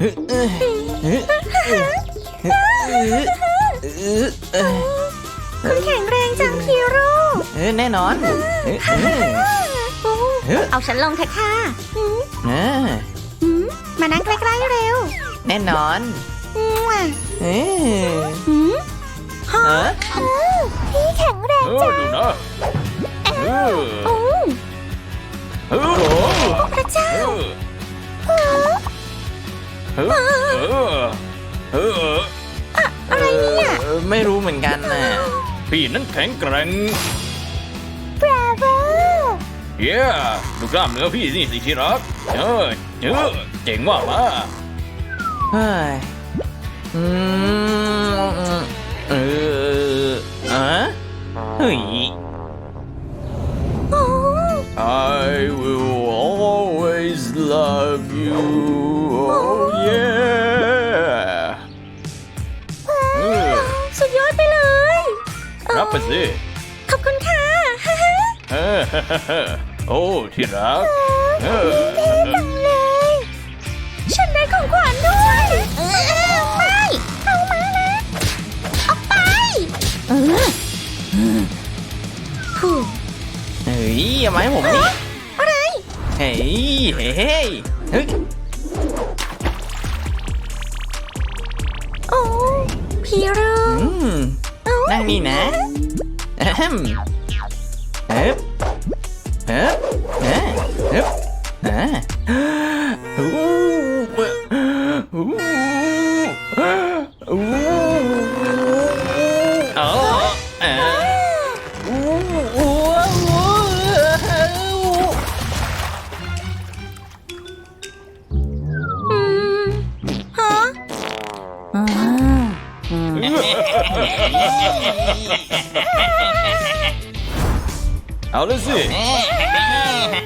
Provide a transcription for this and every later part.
คุณแข็งแรงจังฮีโร่เอ้ยแน่นอนเอ้ยเอ้ยโอ้เฮ้ยเอาฉันลงเถอะค่ะอืมเอ้ยอืมมานั่งใกล้ๆเร็ว แน่นอนอืมอะเอ้ยอืมเอ้ยอืมพี่แข็งแรงเออดูนะ ออเอออะไรเนี่ยเออไม่รู้เหมือนกันน่ะพี่นั้นแข็งแกร่งบราโวเย้ดูกล้ามเนื้อพี่นี่สิที่รักเออเออเจ๋งว่ากมาเฮ้ยอืมเออเอะเฮ้ย ไปสิขอบคุณค่ะเออโอ้ที่รักเออจังเลย ฉันได้ของขวัญด้วยเออไม่เอามานะออกไป เออฮู้เฮ้ยเอามาให้ผมนี่อะไร เฮ้ยเฮ้ยเฮ้ยเฮ้ยโอ้พีโร่อืมเอ้านั่งนี่นะ อะแฮมเอ๊ เอาเลยสิ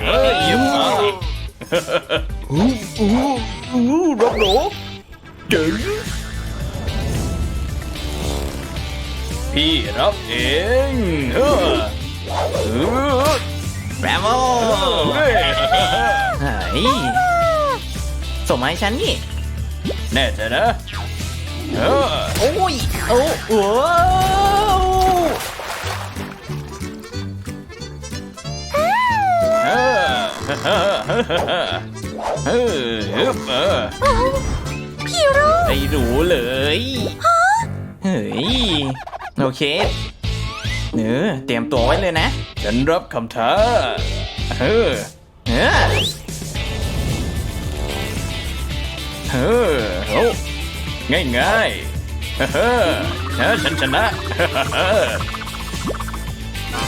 เออเยี่ยมมากอู้อู้อู้รับหนูเจ๋งพี่รับเองเออเออแบรโวเฮ้ยเฮ้ยส่งมาให้ฉันนี่แน่ใจนะเออโอ้ยโอ้โหเอ เออเออเออโอ้พีโร่ไม่รู้เลยเฮ้ยโอเคเออเตรียมตัวไว้เลยนะ ฉันรับคำท้าเออเออเออโอ้ง่ายง่ายเออเอฉันชนะ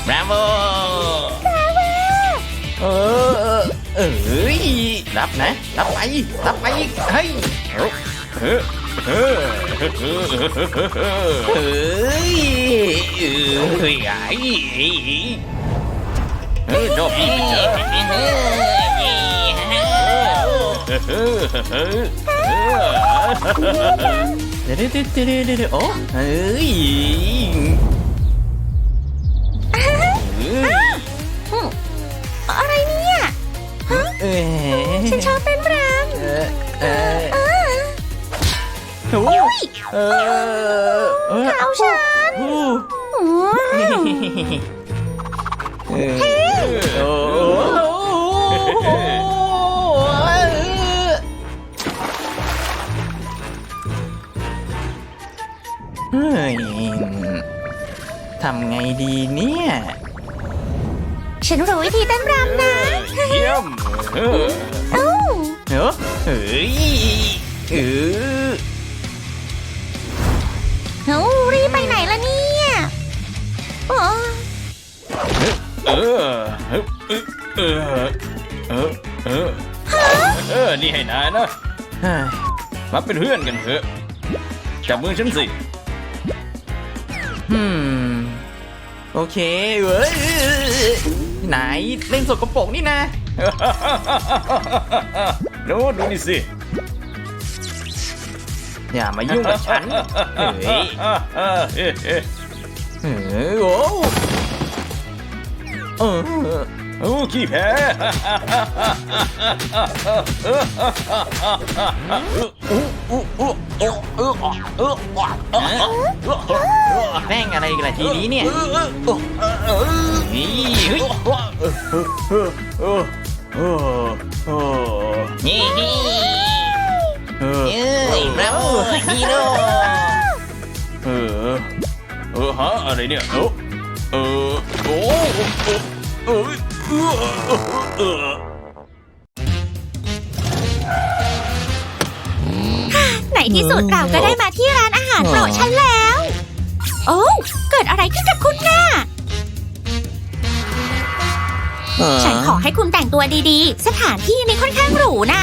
บราโวเออ เอ้ยรับนะ รับไป รับไปเฮ้ยเออเออเออเฮ้ยเฮ้ยไอ้เออชอบพี่ไหมจ๊ะเออเออเออเดี๋ยวเดี๋ยวเดี๋ยวเดี๋ยวเดี๋ยวโอ้เฮ้ยเฮ้ยอืมอะไรเนี่ยฮะเอ้ย ฉันชอบเต้นรเออเออำเออโอ้ยเออเออเอาฉันโอ้อืมเออโอ้เฮ้ยทำไงดีเนี่ย ฉันรู้วิธีเต้นรำนะ เยี่ยม เออเอ้าเฮ้ยเฮ้ยเออเอ้ารีบไปไหนล่ะเนี่ยโอ้เออเออเออเออเออเออนี่ให้นายนะเฮ้ยมาเป็นเพื่อนกันเถอะจับมือฉันสิอืมโอเคเว้ยไหนเล่นสกปรกนี่นะ โน้ดูนี่สิ อย่ามายุ่งกับฉัน เฮ้ยเฮ้ยเออโอ้เออโอ้ขี้แพ้แม่งอะไรกันล่ะทีนี้เนี่ย นี่เฮ้ยนี่นี่เอ้ยบราวฮีโร่เออเออฮะอะไรเนี่ยเออเออโอ้เออเออเออไหนที่สุดเราก็ได้มาที่ร้านอาหารโปรดฉันแล้ว โอ้ เกิดอะไรขึ้นกับ ฉันขอให้คุณแต่งตัวดีๆ สถานที่นี้ค่อนข้างหรูนะ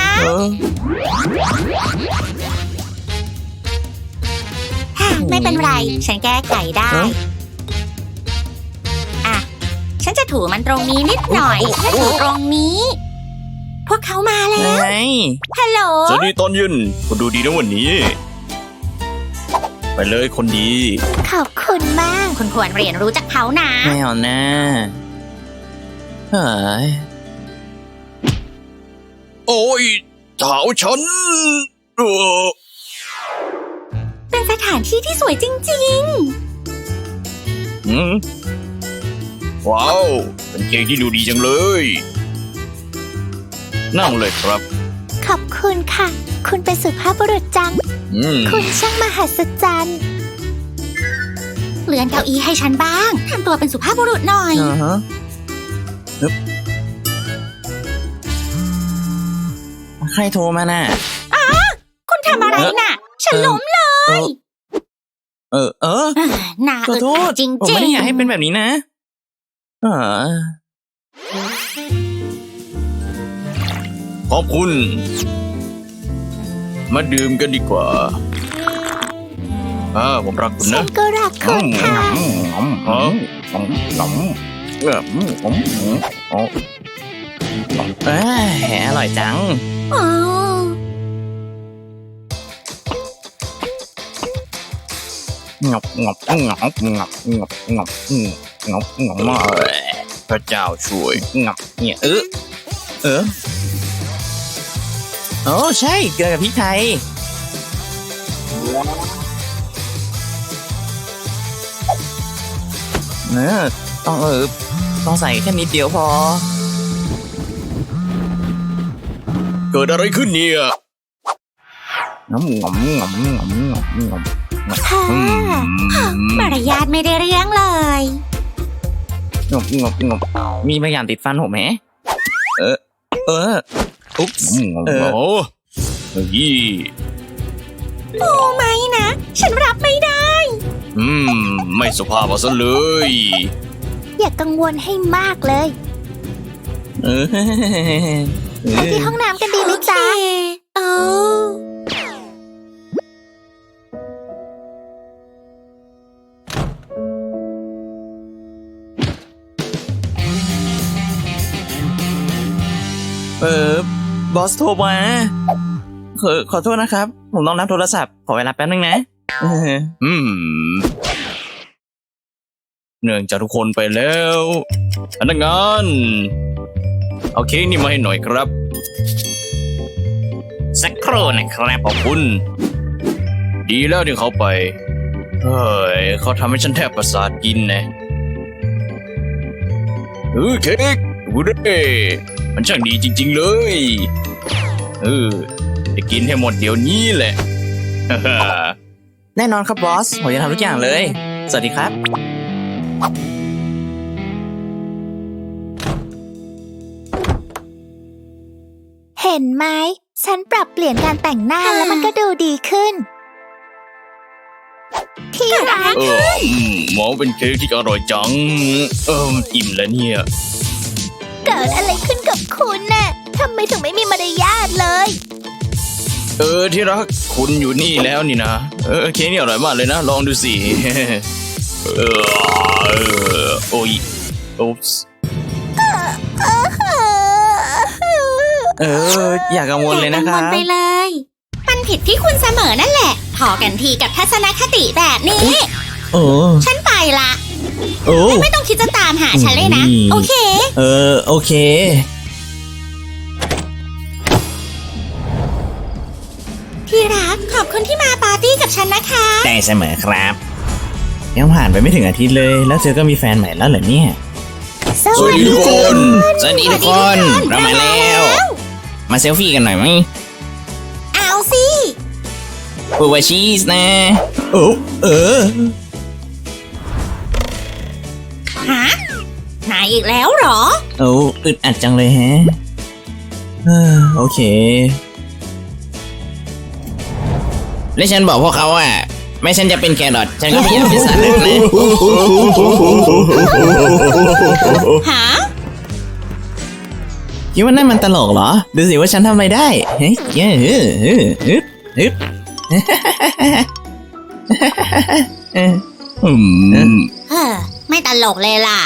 ฮ่าไม่เป็นไร ฉันแก้ไขได้เอ้าอะ ฉันจะถูมันตรงนี้นิดหน่อยและถูตรงนี้ พวกเขามาแล้วไงฮัลโหลสวัสดีตอนเย็นคุณดูดีนะวันนี้ ไปเลยคนดี ขอบคุณมาก คุณควรเรียนรู้จากเขานะ ไม่เอานะ เฮ้ยโอ้ยเท้าฉันเออเป็นสถานที่ที่สวยจริง หืมว้าวเป็นเค้กที่ดูดีจังเลย นั่งเลยครับ ๆ ขอบคุณค่ะ คุณเป็นสุภาพบุรุษจัง อืม คุณช่างมหัศจรรย์เลื่อนเก้าอี้ให้ฉันบ้างทำตัวเป็นสุภาพบุรุษหน่อย อ่าฮะ ฮึบใครโทรมาน่ะ คุณทำอะไรน่ะ ฉันล้มเลย เออ เออน่าขออึดโทอัษดจริงผมๆ ไม่ได้อยากให้เป็นแบบนี้นะเออขอบคุณ มาดื่มกันดีกว่าอ่าผมรักคุณฉันะนก็รักคุณค่ะฮะ เอ้ยอร่อยจัง อ๋องับงับงับงับงับงับงับงับงับมาพระเจ้าช่วยงับเนี่ยเออเออโอ้ใช่เกลือกับพริกไทยเออต้องเออ ต้องใส่แค่นิดเดียวพอ เกิดอะไรขึ้นเนี่ยงำงำงำงำงำงำค่ะอืมมารยาทไม่ได้เรื่องเลยงำงำงำมีบางอย่างติดฟันผมไหมเออ เอออุ๊บส์งำเออโอ้เฮ้ยโอ้ไม่นะ ฉันรับไม่ได้ อืม ไม่สุภาพเอาซะเลย อย่ากังวลให้มากเลย เออเอไปอที่ห้องน้ำกันดีไหมจ๊ะโอ้เออบอสโทรมาขอขอโทษนะครับ ผมต้องรับโทรศัพท์ ขอเวลาแป๊บนึงนะเอออืม เนื่องจากทุกคนไปแล้วพนักงานเอาเค้กนี่มาให้หน่อยครับ สักครู่นะครับขอบคุณ ดีแล้วที่เขาไปเฮ้ยเขาทำให้ฉันแทบประสาทกินนะเออเค้กดูดิมันช่างดีจริง ๆ เลยเออจะกินให้หมดเดี๋ยวนี้แหละ แน่นอนครับบอส ผมจะทำทุกอย่างเลย สวัสดีครับ เห็นไหม ฉันปรับเปลี่ยนการแต่งหน้าแล้วมันก็ดูดีขึ้น ที่รักเอออืมหมองเป็นเค้กที่อร่อยจัง เอออิ่มแล้วเนี่ย เกิดอะไรขึ้นกับคุณน่ะทำไมถึงไม่มีมารยาทเลย เออที่รักคุณอยู่นี่แล้วนี่นะ เออเค้กนี่อร่อยมากเลยนะ ลองดูสิ เออเออโอ้ยโอ๊ปส์เออ อย่ากังวลเลยนะคกัรังวบลไปเลย มันผิดที่คุณเสมอนั่นแหละ พอกันทีกับทัศนคติแบบนี้ โอ้ฉันไปละ โอ้ ไม่ต้องคิดจะตามหาฉันเลยนะ อืม โอเค เออ โอเค ที่รักขอบคุณที่มาปาร์ตี้กับฉันนะคะ ได้เสมอครับ ยังผ่านไปไม่ถึงอาทิตย์เลย แล้วเธอก็มีแฟนใหม่แล้วเหรอเนี่ย สวัสดีทุกคน สวัสดีทุกคน เรามาแล้ว มาเซลฟี่กันหน่อยไหมเอาสิปูวาชีสนะ โอ้เออ ฮะนายอีกแล้วเหรอ โอ้อึดอัดจังเลยแฮะเออโอเค และฉันบอกพวกเขาว่า ไม่ฉันจะเป็นแครอทฉันก็ไม่อยากเป็นสัตว์เลยนะฮะคิดว่านั่นมันตลกเหรอ ดูสิว่าฉันทำอะไรได้เฮ้ยเฮ้ยเฮ้ยเฮ้ยเฮ้ยเฮ้ยเฮ้ยอืมเฮ้อไม่ตลกเลยล่ะ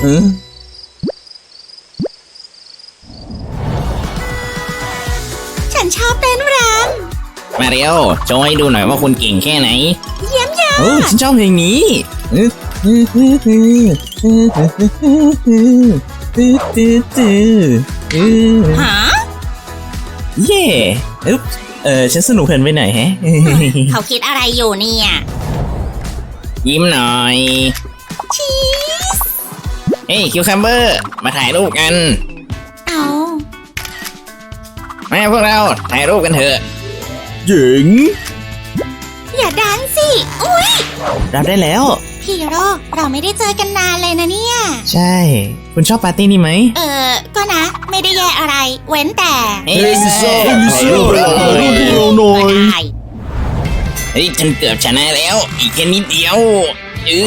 เออฉันชอบเต้นร มาเร็วโชว์ให้ดูหน่อยว่าคุณเก่งแค่ไหนำเยี่ยมยอโอ้ดฉันชอบเพลงนี้ฮะเย่อึ๊บเออฉันสนุกเพลินไปหน่อยแฮะ เขาคิดอะไรอยู่เนี่ย ยิ้มหน่อย ชีส เฮ้ยคิวคัมเบอร์ มาถ่ายรูปกัน เอามาพวกเราถ่ายรูปกันเถอะ หญิง อย่าดันสิอุ้ยรับได้แล้ว พี่โรเราไม่ได้เจอกันนานเลยนะเนี่ย ใช่ คุณชอบปาร์ตี้นี่ไหม เออก็นะ ไม่ได้แย่อะไร เว้นแต่เฮ้เฮ้ยลิซ่าลิซ่าถ่ายรูปให้เราหน่อย ได้เฮ้ยฉันเกือบชนะแล้ว อีกแค่นิดเดียวอือ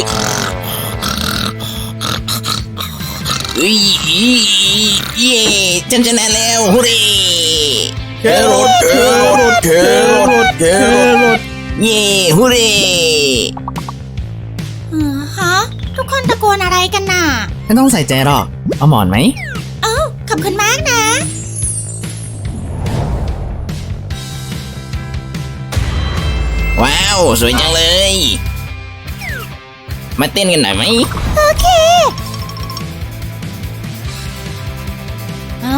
เฮ้ยอีเย่ฉันชนะแล้วฮูเร่ แครอทแครอทแครอทแครอทเย่ฮูเร่เออฮะ ทุกคนตะโกนอะไรกันน่ะ ไม่ต้องใส่ใจหรอก เอาหมอนไหม เอ้าขอบคุณมากนะ ว้าว สวยจังเลย มาเต้นกันหน่อยไหม โอเคอ๋อ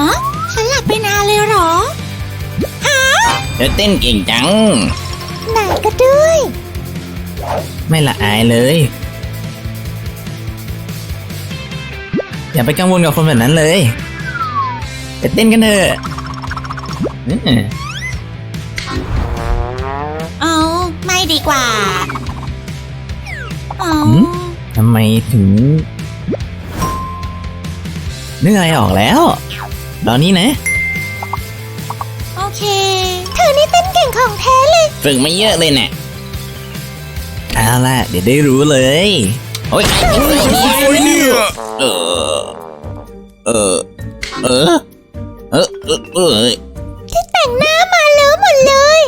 ฉันหลับไปนานเลยเหรอ เธอเต้นเก่งจัง ไหนก็ด้วย ไม่ละอายเลย อย่าไปกังวลกับคนแบบนั้นเลยไปเต้นกันเถอะอืมเอาไม่ดีกว่าเอาทำไมถึงนึกอะไรออกแล้ว ตอนนี้นะ ของแท้เลย ฝึกมาเยอะเลยเนี่ยเอาล่ะ เดี๋ยวได้รู้เลย โอ้ยไอ้ไอ้เนี่ยโอ้ยเนี่ยเออเออ เออ เออ เออ เออที่แต่งหน้ามาเลอะหมดเลย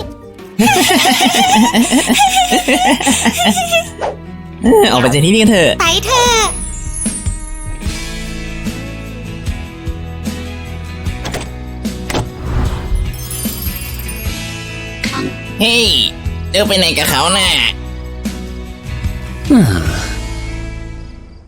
เออออกไปจากที่นี่กันเถอะ ไปเถอะ เฮ้ยเดินไปไหนกับเขาน่ะ